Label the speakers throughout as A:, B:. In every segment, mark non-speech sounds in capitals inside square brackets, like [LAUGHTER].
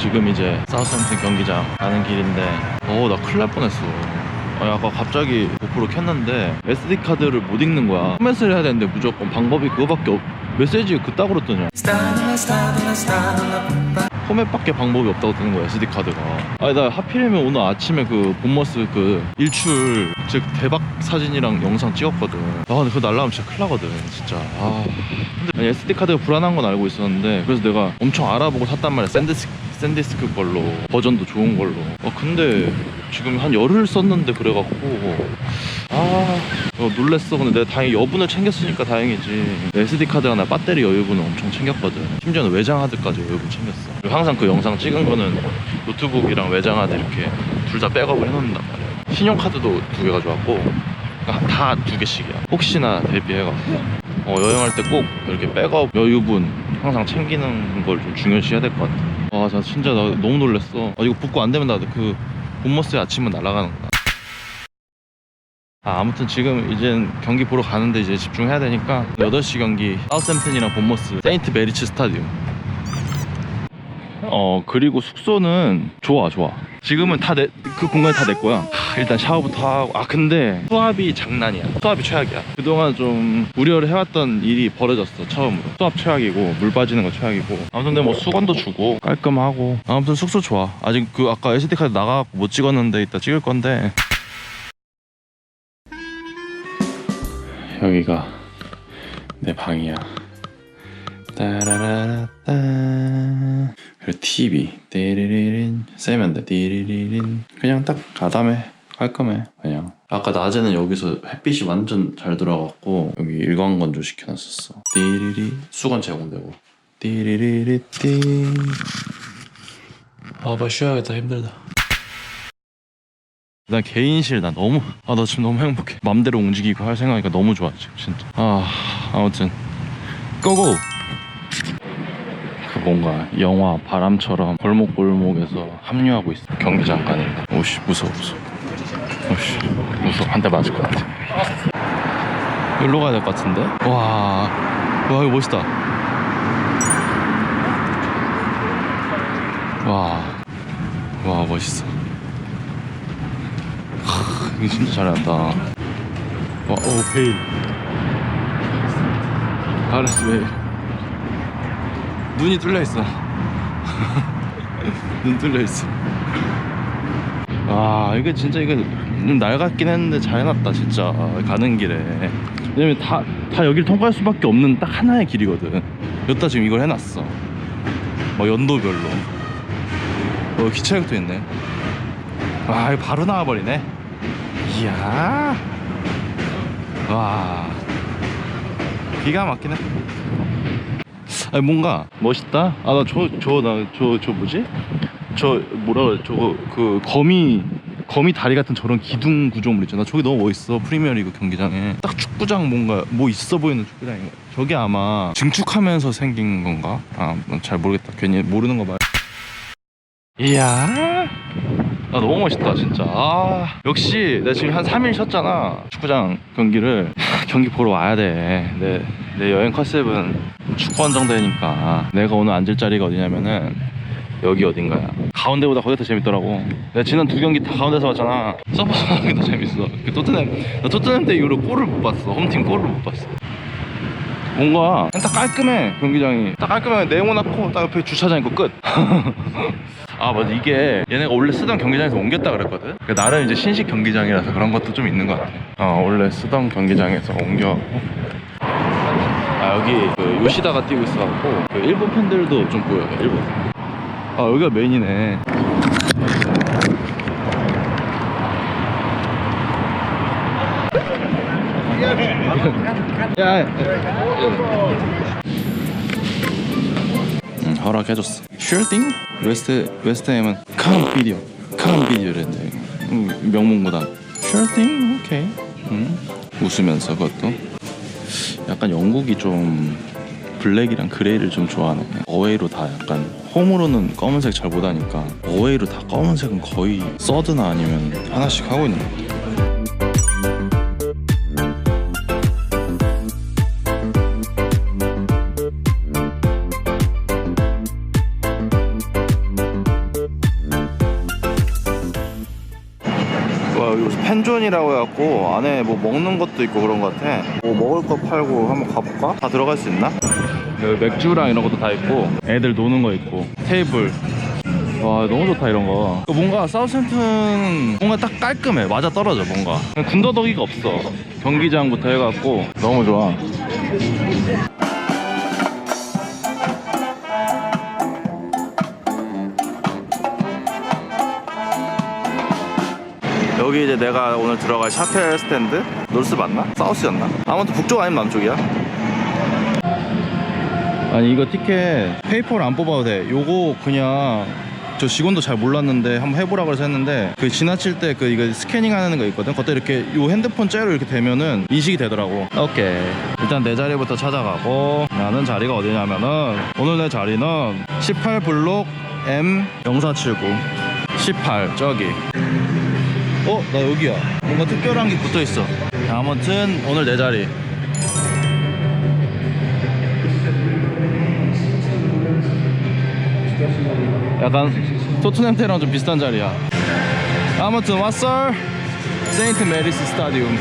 A: 지금 이제 사우스햄튼 경기장 가는 길인데 어나 큰일 날 뻔했어. 아니 아까 갑자기 고프로 켰는데 SD 카드를 못 읽는 거야. 포맷을 해야 되는데 무조건 방법이 그거밖에 없 메시지 그따구로 뜨냐? 포맷밖에 방법이 없다고 뜨는 거야 SD 카드가. 아니 나 하필이면 오늘 아침에 그 본머스 그 일출 즉 대박 사진이랑 영상 찍었거든. 아 근데 그거 날라가면 진짜 큰일 나거든 진짜. 아. 근데 아니, SD 카드가 불안한 건 알고 있었는데 그래서 내가 엄청 알아보고 샀단 말이야 샌디스크, 샌디스크 걸로 버전도 좋은 걸로. 어 근데 지금 한 열흘 썼는데 그래갖고 아 어, 놀랬어. 근데 내가 다행히 여분을 챙겼으니까 다행이지. SD 카드가 나 배터리 여유분을 엄청 챙겼거든. 심지어는 외장 하드까지 여유분 챙겼어. 항상 그 영상 찍은 거는 노트북이랑 외장 하드 이렇게 둘 다 백업을 해놓는단 말이야. 신용카드도 두 개 가져왔고 다 두 개씩이야. 혹시나 대비해갖고. 어, 여행할 때 꼭 이렇게 백업 여유분 항상 챙기는 걸 좀 중요시 해야 될 것 같아 아, 나 진짜 나 너무 놀랬어. 아, 이거 붙고 안 되면 나 그 본머스의 아침은 날아가는 거야. 아, 아무튼 지금 이제 경기 보러 가는데 이제 집중해야 되니까 8시 경기 사우스햄튼이랑 본머스 세인트 메리츠 스타디움. 어, 그리고 숙소는 좋아, 좋아. 지금은 다 내, 그 공간이 다 내 거야. 하, 일단 샤워부터 하고. 아, 근데 수압이 장난이야. 수압이 최악이야. 그동안 좀 우려를 해왔던 일이 벌어졌어, 처음으로. 수압 최악이고, 물 빠지는 거 최악이고. 아무튼 근데 뭐 수건도 주고, 깔끔하고. 아무튼 숙소 좋아. 아직 그 아까 SD카드 나가갖고 못 찍었는데 이따 찍을 건데. 여기가 내 방이야. 따라라라따 그리고 TV 띠리리린 세면 돼 띠리리린 그냥 딱 가담해 깔끔해 그냥. 아까 낮에는 여기서 햇빛이 완전 잘 들어갔고 여기 일광건조 시켜놨었어. 띠리리 수건 제공되고. 띠리리리 띠. 아빠 쉬어야겠다 힘들다. 난 개인실 나 너무 아 나 지금 너무 행복해. 맘대로 움직이고 할 생각이니까 너무 좋아 지금 진짜. 아 아무튼. 고고 그 뭔가 영화 바람처럼 골목골목에서 합류하고 있어. 경기장 가니까 오씨 무서워 무서워 오씨 무서워 한 대 맞을 것 같아. 여기로 가야 될 것 같은데? 와, 와 이거 멋있다. 와, 와 멋있어. 하, 이거 진짜 잘해놨다. 와, 오 베일 가레스 베일 눈이 뚫려 있어. [LAUGHS] 눈 뚫려 있어. 아 이거 진짜 이거 좀 낡았긴 했는데 잘 해놨다 진짜 가는 길에. 왜냐면 다 다 여길 통과할 수밖에 없는 딱 하나의 길이거든. 여기다 지금 이걸 해놨어. 뭐 연도별로. 어 기차역도 있네. 와 이거 바로 나와버리네. 이야. 와. 기가 막히네. 아니 뭔가 멋있다. 아 나 저 저 나저저 뭐지? 저 뭐라 그래? 저거 그 거미 거미 다리 같은 저런 기둥 구조물 있잖아. 저기 너무 멋있어. 프리미어리그 경기장에 딱 축구장 뭔가 뭐 있어 보이는 축구장인 거야. 저게 아마 증축하면서 생긴 건가? 아잘 모르겠다. 괜히 모르는 거 말. 이야. 아 너무 멋있다 진짜 아 역시 내가 지금 한 3일 쉬었잖아 축구장 경기를 하, 경기 보러 와야 돼내 내 여행 컨셉은 축구 한정되니까 내가 오늘 앉을 자리가 어디냐면은 여기 어딘가야. 가운데보다 거기 더 재밌더라고. 내가 지난 두 경기 다 가운데서 봤잖아. 서퍼서 하는 게더 재밌어. 그 토트넘 나 토트넘 때 이후로 골을 못 봤어. 홈팀 골을 못 봤어. 뭔가 딱 깔끔해 경기장이. 딱 깔끔해 네모나고 딱 옆에 주차장 있고 끝. [LAUGHS] 아 맞아. 이게 얘네가 원래 쓰던 경기장에서 옮겼다 그랬거든? 그 나름 이제 신식 경기장이라서 그런 것도 좀 있는 것 같아. 어 원래 쓰던 경기장에서 옮겨갖고. 아 여기 그 요시다가 뛰고 있어갖고 그 일본 팬들도 좀 보여 일본 아 여기가 메인이네 야, 응, 허락해줬어. 슈팅? 웨스트 웨스트햄은 캄 비디오, 캄 비디오랬는데 응, 명문구단. 슈팅? 오케이. 응. 웃으면서 그것도 약간 영국이 좀 블랙이랑 그레이를 좀 좋아하네. 어웨이로 다 약간 홈으로는 검은색 잘 못하니까 어웨이로 다 검은색은 거의 서드나 아니면 하나씩 하고 있는 것 같아요. 와 여기 무슨 펜존이라고 해갖고 안에 뭐 먹는 것도 있고 그런 것 같아 뭐 먹을 거 팔고 한번 가볼까? 다 들어갈 수 있나? 여기 맥주랑 이런 것도 다 있고 애들 노는 거 있고 테이블. 와 너무 좋다 이런 거. 뭔가 사우스햄튼 뭔가 딱 깔끔해. 맞아 떨어져 뭔가. 군더더기가 없어. 경기장부터 해갖고 너무 좋아. 여기 이제 내가 오늘 들어갈 샤텔 스탠드? 놀스 맞나? 사우스였나? 아무튼 북쪽 아니면 남쪽이야 아니 이거 티켓 페이퍼를 안 뽑아도 돼. 요거 그냥 저 직원도 잘 몰랐는데 한번 해보라고 해서 했는데 그 지나칠 때 그 이거 스캐닝 하는 거 있거든? 그때 이렇게 요 핸드폰 째로 이렇게 대면은 인식이 되더라고. 오케이. 일단 내 자리부터 찾아가고 나는 자리가 어디냐면은 오늘 내 자리는 18블록 M0479 18 저기. 어? 나 여기야. 뭔가 특별한 게 붙어있어. 자, 아무튼 오늘 내 자리 약간 토트넘 테랑 좀 비슷한 자리야. 아무튼 왔어. 세인트 메리스 스타디움.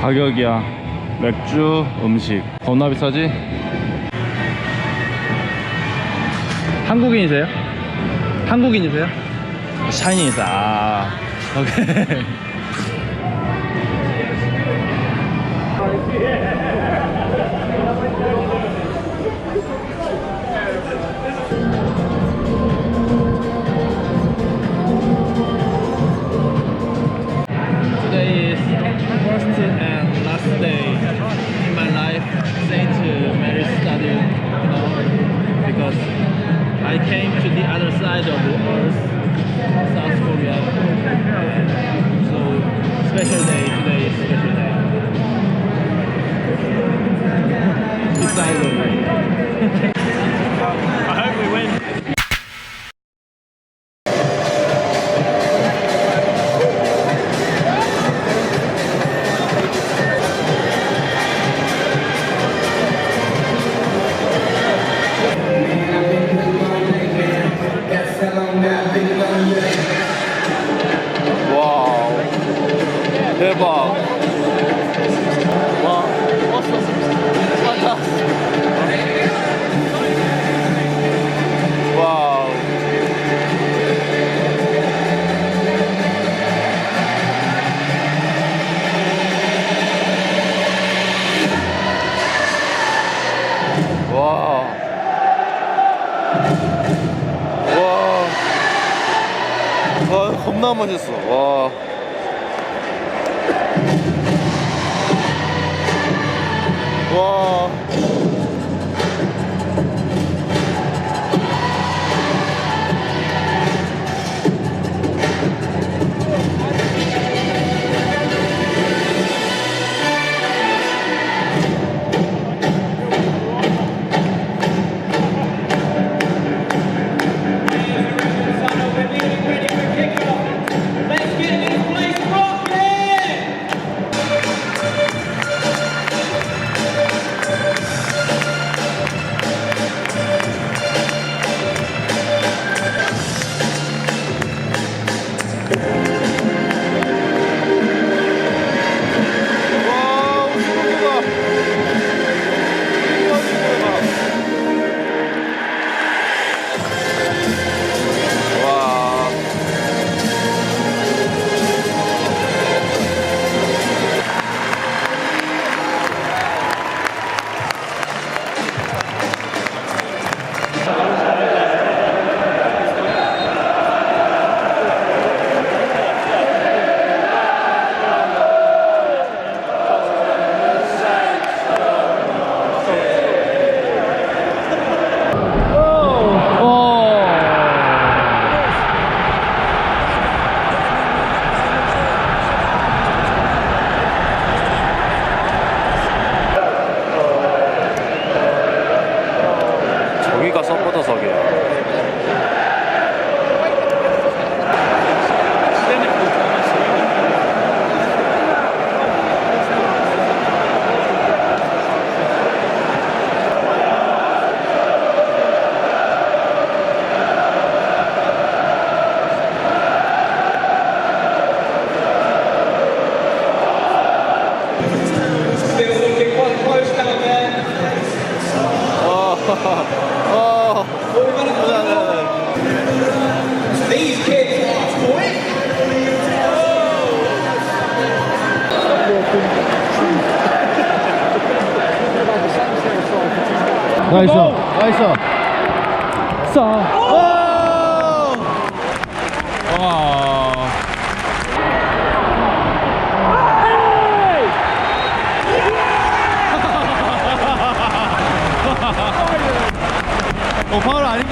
A: 가격이야. 맥주 음식. 겁나 비싸지? 한국인이세요? 한국인이세요? 샤이니스 아 오케이 와. oh. These kids are quick. Nice shot. Nice shot. So.